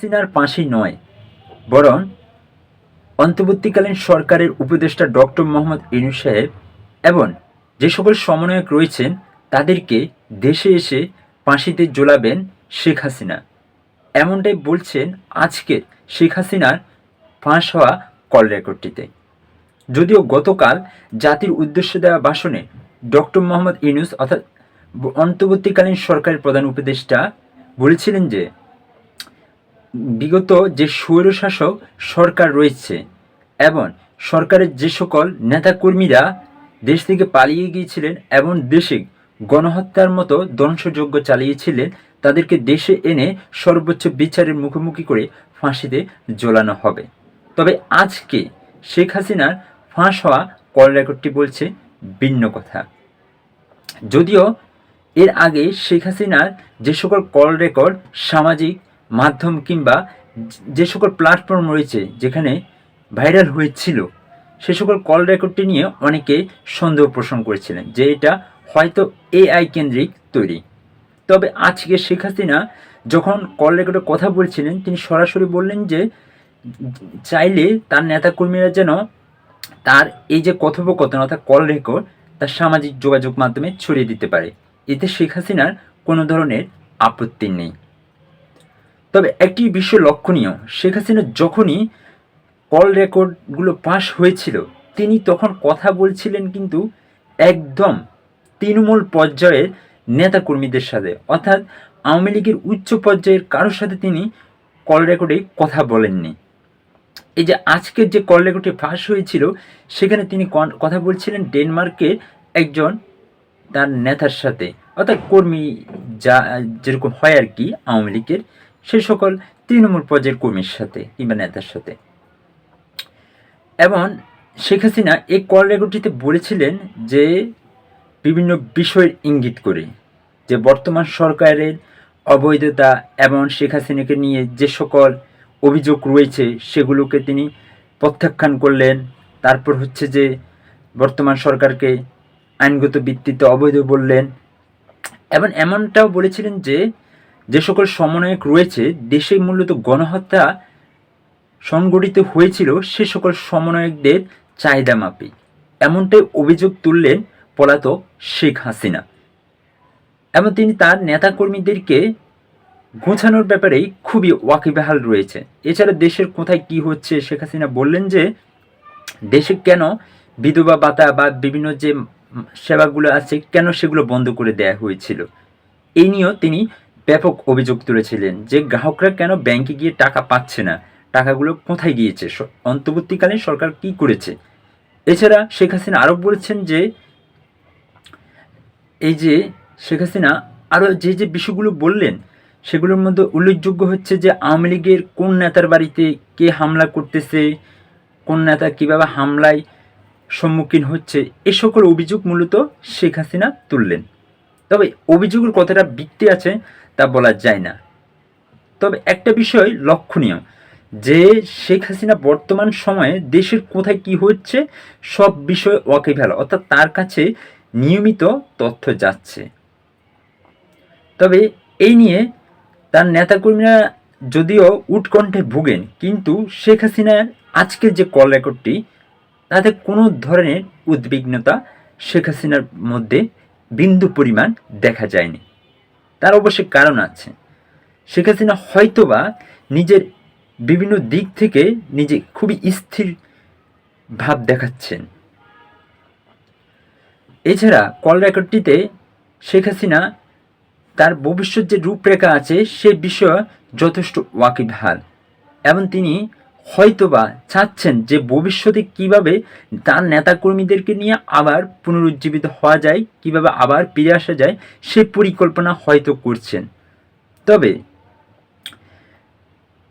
হাসিনার পাশে নয়, বরং অন্তর্বর্তীকালীন সরকারের উপদেষ্টা ডক্টর মোহাম্মদ ইনু সাহেব এবং যে সকল সমন্বয়ক রয়েছেন, তাদেরকে দেশে এসে ফাঁসিতে জ্বলাবেন শেখ হাসিনা। এমনটাই বলছেন আজকের শেখ হাসিনার ফাঁস হওয়া কল রেকর্ডটিতে। যদিও গতকাল জাতির উদ্দেশ্যে দেওয়া ভাষণে ডক্টর মোহাম্মদ ইউনুস অর্থাৎ অন্তর্বর্তীকালীন সরকারের প্রধান উপদেষ্টা বলেছিলেন যে বিগত যে স্বৈরশাসক সরকার রয়েছে এবং সরকারের যে সকল নেতাকর্মীরা দেশ থেকে পালিয়ে গিয়েছিলেন এবং দেশে গণহত্যার মতো ধ্বংসযজ্ঞ চালিয়েছিলেন, তাদেরকে দেশে এনে সর্বোচ্চ বিচারের মুখোমুখি করে ফাঁসিতে জ্বলানো হবে। তবে আজকে শেখ হাসিনার ফাঁস হওয়া কল রেকর্ডটি বলছে ভিন্ন কথা। যদিও এর আগে শেখ হাসিনার যে সকল কল রেকর্ড সামাজিক মাধ্যম কিংবা যে সকল প্ল্যাটফর্ম রয়েছে যেখানে ভাইরাল হয়েছিল, সে সকল কল রেকর্ডটি নিয়ে অনেকে সন্দেহ পোষণ করেছিলেন যে এটা হয়তো এআই কেন্দ্রিক তৈরি। তবে আজকে শেখ হাসিনা যখন কল রেকর্ডে কথা বলছিলেন, তিনি সরাসরি বললেন যে, চাইলে তার নেতাকর্মীরা যেন তার এই যে কথোপকথন অর্থাৎ কল রেকর্ড তার সামাজিক যোগাযোগ মাধ্যমে ছড়িয়ে দিতে পারে। এতে শেখ হাসিনার কোনো ধরনের আপত্তি নেই। তবে একটি বিষয় লক্ষণীয়। শেখ হাসিনা যখনই কল রেকর্ডগুলো পাশ হয়েছিল, তিনি তখন কথা বলছিলেন কিন্তু একদম তৃণমূল পর্যায়ের নেতাকর্মীদের সাথে। অর্থাৎ আওয়ামী লীগের উচ্চ পর্যায়ের কারোর সাথে তিনি কল রেকর্ডে কথা বলেননি। এই যে আজকের যে কল রেকর্ডটি ফাঁস হয়েছিল, সেখানে তিনি কথা বলছিলেন ডেনমার্কের একজন তার নেতার সাথে। অর্থাৎ কর্মী যা, যেরকম হয় আর কি, আওয়ামী লীগের। সে সকল তৃণমূল পর্যায়ের কর্মীর সাথে, কিংবা নেতার সাথে। এবং শেখ হাসিনা এই কল রেকর্ডটিতে বলেছিলেন যে, বিভিন্ন বিষয়ের ইঙ্গিত করে যে বর্তমান সরকারের অবৈধতা এবং শেখ হাসিনাকে নিয়ে যে সকল অভিযোগ রয়েছে, সেগুলোকে তিনি প্রত্যাখ্যান করলেন। তারপর হচ্ছে যে, বর্তমান সরকারকে আইনগত ভিত্তিতে অবৈধ বললেন। এবং এমনটাও বলেছিলেন যে যে সকল সমন্বয়ক রয়েছে, দেশে মূলত গণহত্যা সংগঠিত হয়েছিল, সে সকল সমন্বয়কদের চাহিদা মাফিক এমনটাই অভিযোগ তুললেন পলাতক শেখ হাসিনা। এবং তিনি তার নেতাকর্মীদেরকে গোছানোর ব্যাপারেই খুবই ওয়াকিবহাল রয়েছে। এছাড়া দেশের কোথায় কি হচ্ছে, শেখ হাসিনা বললেন যে, দেশে কেন বিধবা ভাতা বা বিভিন্ন যে সেবাগুলো আছে, কেন সেগুলো বন্ধ করে দেয়া হয়েছিল? এই নিয়েও তিনি ব্যাপক অভিযোগ তুলেছিলেন যে গ্রাহকরা কেন ব্যাংকে গিয়ে টাকা পাচ্ছে না, টাকাগুলো কোথায় গিয়েছে অন্তর্বর্তীকালীন সরকার কি করেছে? এছাড়া শেখ হাসিনা আরও বলেছেন যে, এই যে শেখ হাসিনা আরও যে যে বিষয়গুলো বললেন, সেগুলোর মধ্যে উল্লেখযোগ্য হচ্ছে যে আওয়ামী লীগের কোন নেতার বাড়িতে কে হামলা করতেছে, কোন নেতা কীভাবে হামলায় সম্মুখীন হচ্ছে, এ সকল অভিযোগ মূলত শেখ হাসিনা তুললেন। তবে অভিযোগের কতটা ভিত্তি আছে তা বলা যায় না। তবে একটা বিষয় লক্ষণীয়, যে শেখ হাসিনা বর্তমান সময়ে দেশের কোথায় কি হচ্ছে, সব বিষয় ওয়াকিবহাল, অর্থাৎ তার কাছে নিয়মিত তথ্য যাচ্ছে। তবে এই নিয়ে তার নেতাকর্মীরা যদিও উৎকণ্ঠে ভুগেন, কিন্তু শেখ হাসিনার আজকের যে কল রেকর্ডটি তাতে কোনো ধরনের উদ্বিগ্নতা শেখ হাসিনার মধ্যে বিন্দু পরিমাণ দেখা যায়নি। তার অবশ্যই কারণ আছে। শেখ হাসিনা হয়তোবা নিজের বিভিন্ন দিক থেকে নিজে খুবই স্থির ভাব দেখাচ্ছেন। এছাড়া কল রেকর্ডটিতে শেখ হাসিনা তার ভবিষ্যৎ যে রূপরেখা আছে সে বিষয়ে যথেষ্ট ওয়াকিবহাল। এবং তিনি হয়তোবা চাচ্ছেন যে ভবিষ্যতে কীভাবে তার নেতাকর্মীদেরকে নিয়ে আবার পুনরুজ্জীবিত হওয়া যায়, কীভাবে আবার ফিরে আসা যায়, সে পরিকল্পনা হয়তো করছেন। তবে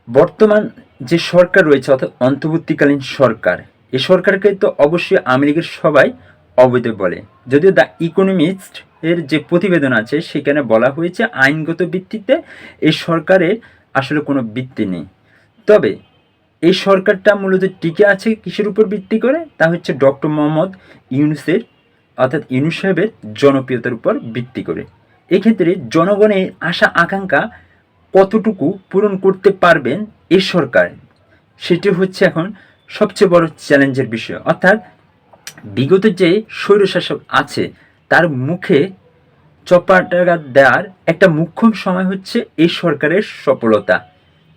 বর্তমান যে সরকার রয়েছে, অর্থাৎ অন্তর্বর্তীকালীন সরকার, এ সরকারকে তো অবশ্যই লীগের সবাই অবৈধ বলে। যদিও দ্য ইকোনমিস্ট এর যে প্রতিবেদন আছে, সেখানে বলা হয়েছে আইনগত ভিত্তিতে এই সরকারের আসলে কোনো ভিত্তি নেই। তবে এই সরকারটা মূলত টিকে আছে কিসের উপর ভিত্তি করে? তা হচ্ছে ডক্টর মোহাম্মদ ইউনুসের, অর্থাৎ ইউনুস সাহেবের জনপ্রিয়তার উপর ভিত্তি করে। এক্ষেত্রে জনগণের আশা, আকাঙ্ক্ষা কতটুকু পূরণ করতে পারবেন এ সরকার? সেটি হচ্ছে এখন সবচেয়ে বড় চ্যালেঞ্জের বিষয়। অর্থাৎ বিগত যে স্বৈরশাসক আছে, তার মুখে চপাটাঘাত দেওয়ার একটা মুখ্যম সময় হচ্ছে এই সরকারের সফলতা।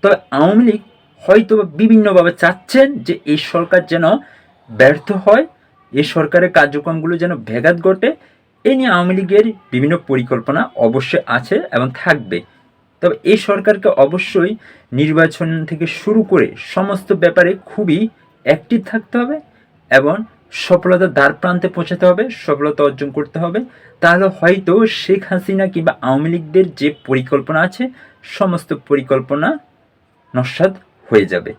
তবে আওয়ামী লীগ হয়তো বিভিন্নভাবে চাচ্ছেন যে এই সরকার যেন ব্যর্থ হয়, এই সরকারের কার্যক্রমগুলো যেন ভেগাত ঘটে, এ নিয়ে আওয়ামী লীগের বিভিন্ন পরিকল্পনা অবশ্যই আছে এবং থাকবে। তবে এই সরকারকে অবশ্যই নির্বাচন থেকে শুরু করে সমস্ত ব্যাপারে খুবই অ্যাক্টিভ থাকতে হবে এবং সফলতার দ্বার প্রান্তে পৌঁছাতে হবে, সফলতা অর্জন করতে হবে। তাহলে হয়তো শেখ হাসিনা কিংবা আওয়ামী লীগদের যে পরিকল্পনা আছে, সমস্ত পরিকল্পনা নস্বাত হয়ে যাবে।